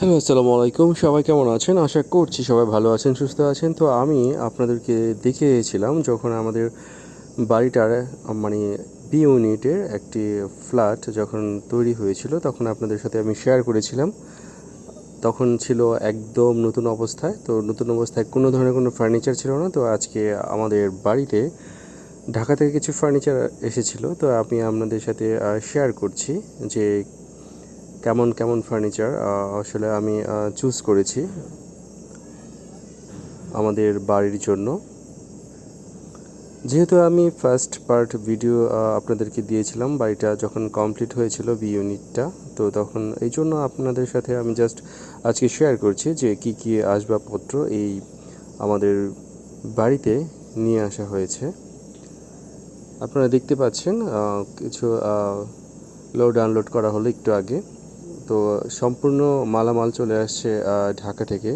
Hello, আসসালামু আলাইকুম। সবাই কেমন আছেন? আশা করছি সবাই ভালো আছেন, সুস্থ আছেন। তো আমি আপনাদেরকে দেখিয়েছিলাম যখন আমাদের বাড়িটার মানে বি ইউনিটের একটি ফ্ল্যাট যখন তৈরি হয়েছিল, তখন আপনাদের সাথে আমি শেয়ার করেছিলাম। তখন ছিল একদম নতুন অবস্থায়। তো নতুন অবস্থায় কোনো ধরনের কোনো ফার্নিচার ছিল না। তো আজকে আমাদের বাড়িতে ঢাকা থেকে কিছু ফার্নিচার এসেছিল। তো আমি আপনাদের সাথে শেয়ার করছি যে কেমন কেমন ফার্নিচার আসলে আমি চুজ করেছি আমাদের বাড়ির জন্য। যেহেতু আমি ফার্স্ট পার্ট ভিডিও আপনাদেরকে দিয়েছিলাম, বাড়িটা যখন কমপ্লিট হয়েছিল বি ইউনিটটা তো তখন এই জন্য আপনাদের সাথে আমি জাস্ট আজকে শেয়ার করছি যে কি কি আসবাবপত্র এই আমাদের বাড়িতে নিয়ে আসা হয়েছে। আপনারা দেখতে পাচ্ছেন কিছু লোড আনলোড করা হলো একটু আগে। তো সম্পূর্ণ মালামাল চলে আসছে ঢাকা থেকে।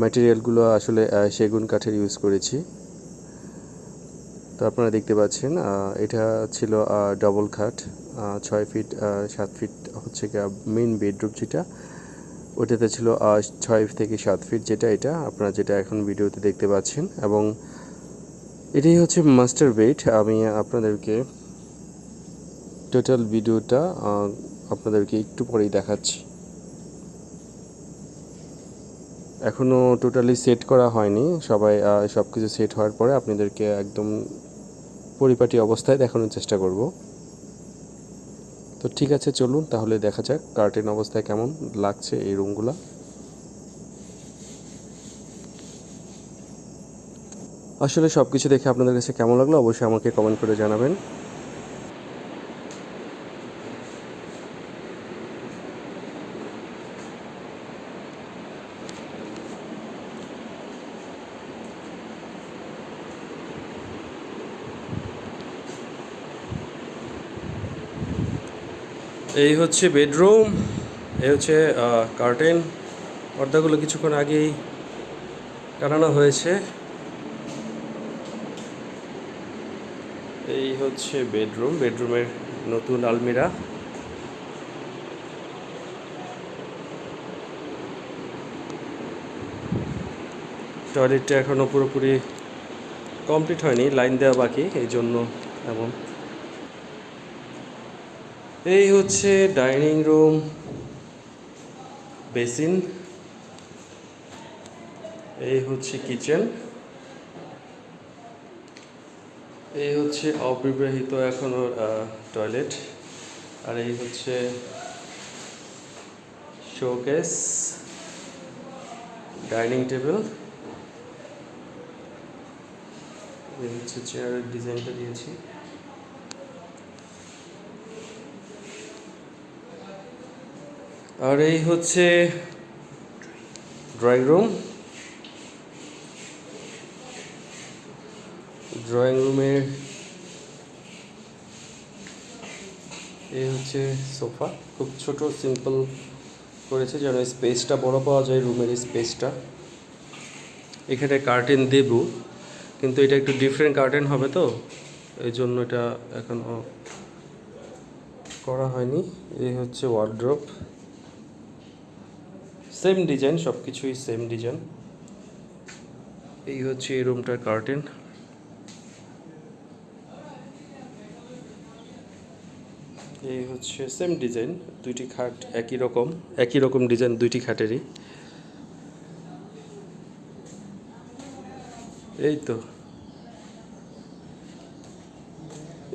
ম্যাটেরিয়ালগুলো আসলে সেগুন কাঠের ইউজ করেছি। তো আপনারা দেখতে পাচ্ছেন এটা ছিল ডবল খাট ছয় ফিট সাত ফিট হচ্ছে মেন বেডরুম যেটা। ওটাতে ছিল ছয় থেকে সাত ফিট যেটা এটা, আপনারা যেটা এখন ভিডিওতে দেখতে পাচ্ছেন। এবং এটাই হচ্ছে মাস্টার বেড আমি আপনাদেরকে টোটাল ভিডিওটা আপনাদেরকে একটু পরেই দেখাচ্ছি। এখনও টোটালি সেট করা হয়নি। সবাই সব কিছু সেট হওয়ার পরে আপনাদেরকে একদম পরিপাটি অবস্থায় দেখানোর চেষ্টা করব। তো ঠিক আছে, চলুন তাহলে দেখা যাক কার্টেন অবস্থায় কেমন লাগছে এই রুমগুলো আসলে সব কিছু দেখে আপনাদের কাছে কেমন লাগল অবশ্যই আমাকে কমেন্ট করে জানাবেন। এই হচ্ছে বেডরুম, এই হচ্ছে কার্টেন পর্দাগুলো কিছুক্ষণ আগেই টানানো হয়েছে। এই হচ্ছে বেডরুম, বেডরুমের নতুন আলমিরা। টয়লেটটা এখনও পুরোপুরি কমপ্লিট হয়নি, লাইন দেওয়া বাকি, এই জন্য এমন এই হচ্ছে ডাইনিং রুম, বেসিন, এই হচ্ছে কিচেন, এই হচ্ছে অবিবাহিত এখনও টয়লেট, আর এই হচ্ছে শোকেস, ডাইনিং টেবিল, এই হচ্ছে চেয়ারের ডিজাইনটা দিয়েছি। আর এই হচ্ছে ড্রয়িং রুম ড্রয়িং রুমের এই হচ্ছে সোফা। খুব ছোট সিম্পল করেছে, যেন স্পেসটা বড় পাওয়া যায় রুমের স্পেসটা এখানে কার্টেন দেব, কিন্তু এটা একটু ডিফারেন্ট কার্টেন হবে তো, এই জন্য এটা এখনও করা হয়নি। এই হচ্ছে ওয়ার্ড্রপ সেম ডিজাইন সব কিছুই সেম ডিজাইন এই হচ্ছে এই রুমটার কার্টেন এই হচ্ছে সেম ডিজাইন দুইটি খাট একই রকম একই রকম ডিজাইন দুইটি খাটেরই। এই তো।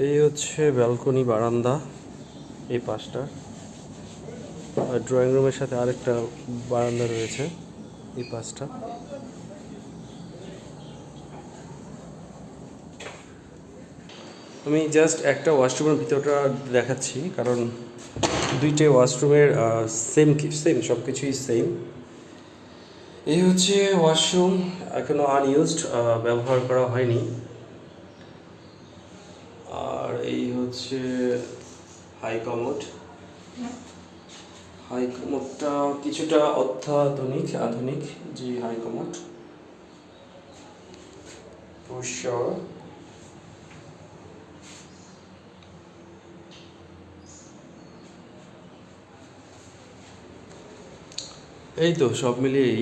এই হচ্ছে ব্যালকনি বারান্দা এই পাশটা। আর ড্রয়িং রুমের সাথে আরেকটা বারান্দা রয়েছে, এই পাশটা। আমি জাস্ট একটা ওয়াশরুমের ভিতরটা দেখাচ্ছি, কারণ দুইটে ওয়াশরুমের সেম সেম সব কিছুই সেম এই হচ্ছে ওয়াশরুম এখনও আনইউজড ব্যবহার করা হয়নি। আর এই হচ্ছে হাই কমোড হাই কমোডটা কিছুটা অত্যাধুনিক আধুনিক জি হাই কমোড। পুষ্য এই তো সব মিলিয়েই